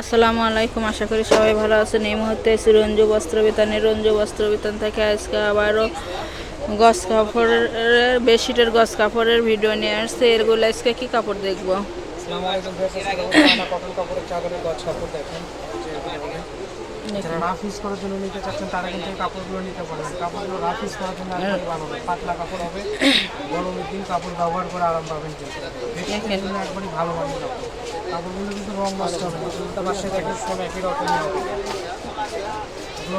আসসালামু আলাইকুম, আশা করি সবাই ভালো আছেন। এই মুহূর্তে এসে রঞ্জু বস্ত্র বিতানে রঞ্জু বস্ত্র বিতান থেকে আজকে আবারও গস কাপড়ের, বেডশিটের গস কাপড়ের ভিডিও নিয়ে আসছে। এরগুলো আজকে কী কাপড় দেখব? রাফ ইউজ করার জন্য নিতে চাচ্ছেন তারা কিন্তু এই কাপড়গুলো নিতে পারবেন কাপড়গুলো রাফ ইউজ করার জন্য ভালো হবে? পাতলা কাপড় হবে গরমের দিন কাপড় ব্যবহার করে আরাম পাবেন কিন্তু। এর জন্য একবারে ভালো মানের কাপড়। কাপড়গুলো কিন্তু রং নষ্ট হবে পাশে দেখেন সব একই রকমই হবে।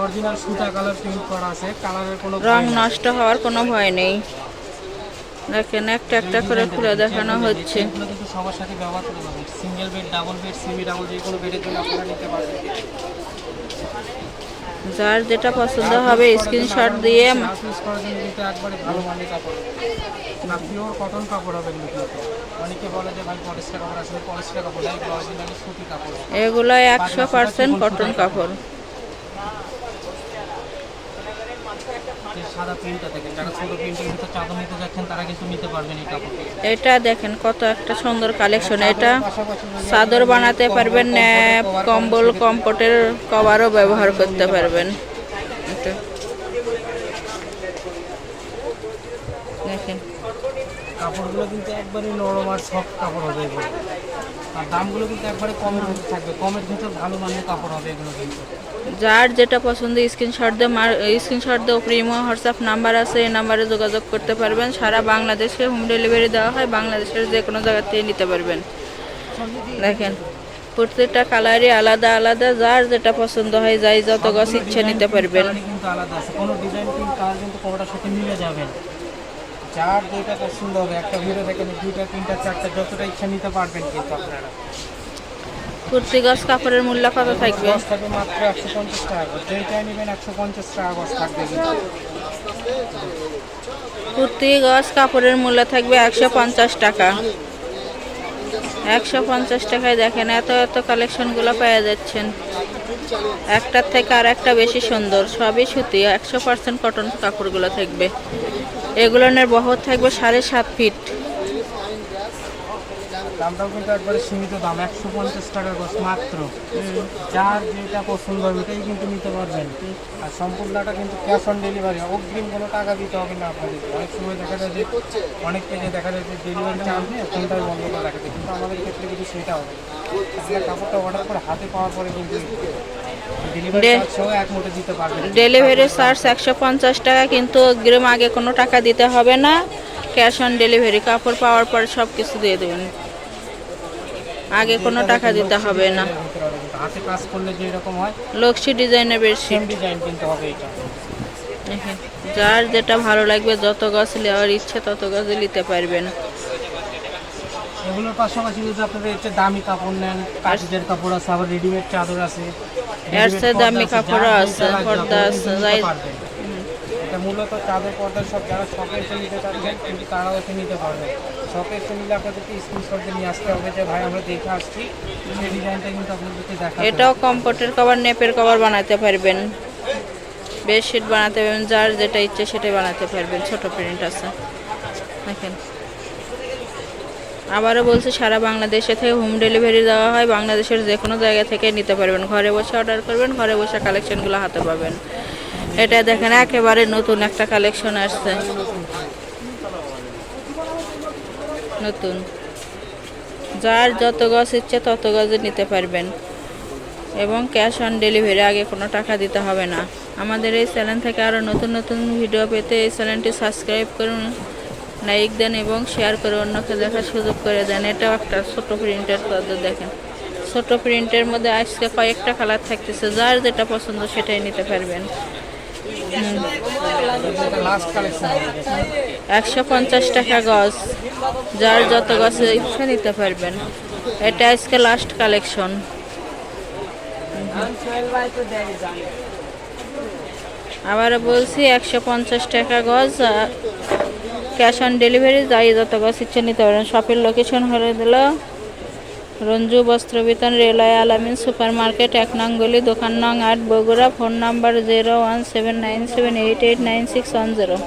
অরিজিনাল সুতা কালার প্রিন্ট করা আছে কালারের কোনো রং নষ্ট হওয়ার কোনো ভয় নেই। দেখেন একটা একটা করে খুলে দেখানো হচ্ছে। কিন্তু সবার সাথে ব্যবহার করতে পারবেন। Single bed double bed semi double যে কোনো বেডের জন্য আপনারা নিতে পারবেন। যার যেটা পছন্দ হবে স্ক্রিনশট দিয়ে কটন কাপড় হবে। এগুলো একশো পার্সেন্ট কটন কাপড়। সাদা প্রিন্টটা দেখেন যারা ছোটো প্রিন্টের ভিতর চাদর নিতে যাচ্ছেন তারা কিন্তু নিতে পারবেন এই কাপড়। এটা দেখেন কত একটা সুন্দর কালেকশন এটা চাদর বানাতে পারবেন ন্যাপ কম্বল কম্পটের কভারও ব্যবহার করতে পারবেন। এটা দেখেন। কাপড়গুলো কিন্তু একবারে নরম আর সফট কাপড় হবে আর দামগুলো কিন্তু একবারে কমের মধ্যে থাকবে। কমের ভিতর ভালো মানের কাপড় হবে এগুলো কিন্তু। যার যেটা পছন্দ স্ক্রিনশট দিয়ে মার স্ক্রিনশট দিয়ে উপরে ইমো হোয়াটসঅ্যাপ নাম্বার আছে এই নাম্বারে যোগাযোগ করতে পারবেন। সারা বাংলাদেশে হোম ডেলিভারি দেওয়া হয় বাংলাদেশের যে কোনো জায়গা থেকে নিতে পারবেন। দেখেন প্রত্যেকটা কালারই আলাদা আলাদা। যার যেটা পছন্দ হয় যাই যত গাছ ইচ্ছে নিতে পারবেন। কিন্তু আলাদা আছে। কোনো ডিজাইন কিন্তু কালার কিন্তু কোনোটার সাথে মিলে যাবে না। যার যেটা পছন্দ হবে। একটা ভিডিও দেখেন দুইটা তিনটা চারটা যতটা ইচ্ছা নিতে পারবেন কিন্তু আপনারা। কুর্তি কাপড়ের মূল্য কত থাকবে? থাকবে মাত্র একশো পঞ্চাশ টাকা যেইটাই নেবেন একশো পঞ্চাশ টাকা থাকবে কুর্তি কাপড়ের মূল্য থাকবে একশো পঞ্চাশ টাকা। একশো পঞ্চাশ টাকায় দেখেন এত এত কালেকশনগুলো পেয়ে যাচ্ছেন। একটার থেকে আর একটা বেশি সুন্দর। সবই সুতি একশো পার্সেন্ট কটন কাপড়গুলো থাকবে। এগুলোর বহর থাকবে সাড়ে সাত ফিট দামটাও কিন্তু একবারে সীমিত দাম একশো পঞ্চাশ টাকা গছ মাত্র। যার যেটা পছন্দ হবে ওটাই কিন্তু নিতে পারবেন। আর সম্পূর্ণটা কিন্তু ক্যাশ অন ডেলিভারি অগ্রিম কোনো টাকা দিতে হবে না আপনাদের। অনেক সময় দেখা যায় যে অনেক পেজে দেখা যায় যে ডেলিভারি চার্জ নিয়ে ফোনটাই বন্ধ করে রাখে কিন্তু আমাদের ক্ষেত্রে কিন্তু সেটা হবে। আপনারা কাপড়টা অর্ডার করে হাতে পাওয়ার পরে কিন্তু ডেলিভারি চার্জ একশো পঞ্চাশ টাকা কিন্তু অগ্রিম আগে কোনো টাকা দিতে হবে না। ক্যাশ অন ডেলিভারি কাপড় পাওয়ার পর সব কিছু দিয়ে দেবেন। আগে কোনো টাকা দিতে হবে না। হাতে কাজ করলে যে এরকম হয় লক্ষ্মী ডিজাইনের বেডশিট। সেম ডিজাইন কিন্তু হবে এটা। যার যেটা ভালো লাগবে যত গাছ নেওয়ার ইচ্ছে তত গাছ নিতে পারবেন। এগুলোর পাশাপাশি যদি আপনারা হচ্ছে দামি কাপড় নেন কাঠের কাপড় আছে আবার রেডিমেড চাদর আছে এর চেয়ে দামি পর্দা আছে, পর্দা আছে, কিন্তু নিতে যাই- পারবেন। এটা মূলত চাদর পর্দা সব যারা শপে এসে নিতে চাচ্ছেন, কিন্তু তারাও এসে নিতে পারবে। শপে এসে নিলে আপনাদেরকে স্ক্রিনশট নিয়ে আসতে হবে যে, ভাই, আমরা দেখে আসছি। সেই ডিজাইনটা কিন্তু আপনাদেরকে দেখা এটাও কম্পোর্টের কভার নেপের কভার বানাতে পারবেন। বেডশিট বানাতে পারবেন, যার যেটা ইচ্ছে সেটাই বানাতে পারবেন। ছোট প্রিন্ট আছে। দেখেন। আবারও বলছি, সারা বাংলাদেশে থেকে হোম ডেলিভারি দেওয়া হয়। বাংলাদেশের যে কোনো জায়গা থেকে নিতে পারবেন। ঘরে বসে অর্ডার করবেন, ঘরে বসে কালেকশনগুলো হাতে পাবেন। এটা দেখেন, একেবারে নতুন একটা কালেকশন আসছে। নতুন। যার যত গাছ ইচ্ছে তত গাছে নিতে পারবেন। এবং ক্যাশ অন ডেলিভারি আগে কোনো টাকা দিতে হবে না। আমাদের এই চ্যানেল থেকে আরও নতুন নতুন ভিডিও পেতে এই চ্যানেলটি সাবস্ক্রাইব করুন লাইক দেন এবং শেয়ার করে অন্যকে দেখার সুযোগ করে দেন। এটাও একটা ছোট প্রিন্টের চাদর দেখেন। ছোট প্রিন্টের মধ্যে আজকে কয়েকটা কালার থাকতেছে। যার যেটা পছন্দ সেটাই নিতে পারবেন। একশো পঞ্চাশ টাকা গজ। যার যত গাছে ইচ্ছা নিতে পারবেন। এটা আজকে লাস্ট কালেকশন আবার বলছি, একশো পঞ্চাশ টাকা গজ। ক্যাশ অন ডেলিভারি যাই যত গজ ইচ্ছে নিতে পারবেন। শপের লোকেশন হলে দিল। Ranju Bastra Bitan railway Alamin super market এক নং গলি, দোকান নং আট, Bogura, phone number zero one seven nine seven eight eight nine six one zero.